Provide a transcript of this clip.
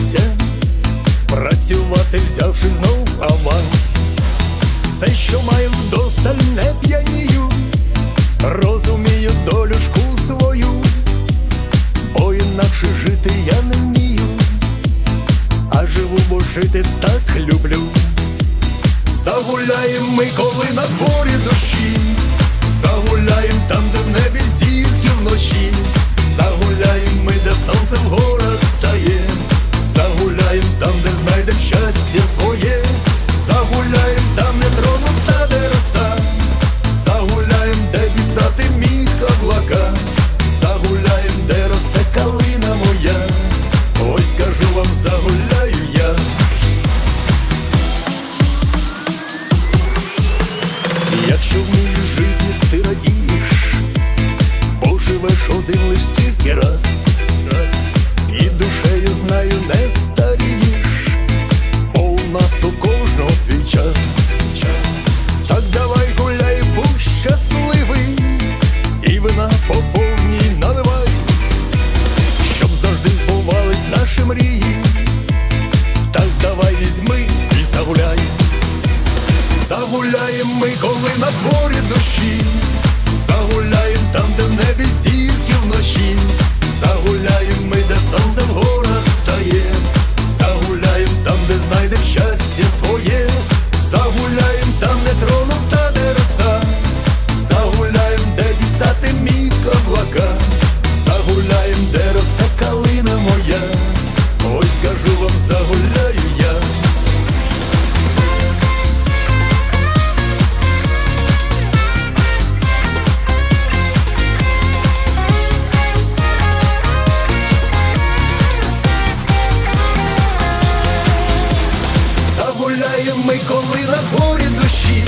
доведеться працювати, взявши знов аванс. Все, що маю, вдосталь не п'янію, розумію долюшку свою, бо інакше жити я не вмію, а живу, бо жити так люблю. Загуляємо ми коли на дворі душі. що в моїй житті ти радієш, бо живеш один лиш тільки раз, раз, і душею знаю, не старієш, бо у нас у кожного свій час. Так давай гуляй, будь щасливий, і вина по наливай, щоб завжди збувались наші мрії. Так давай візьми і загуляй. Загуляємо ми на дворі дощі, загуляєм там, де в небі зірки вночі, загуляєм ми, де сонце в горах встає, загуляєм там, де знайдем щастя своє, загуляєм там, де трону та де ми, коли на горі душі.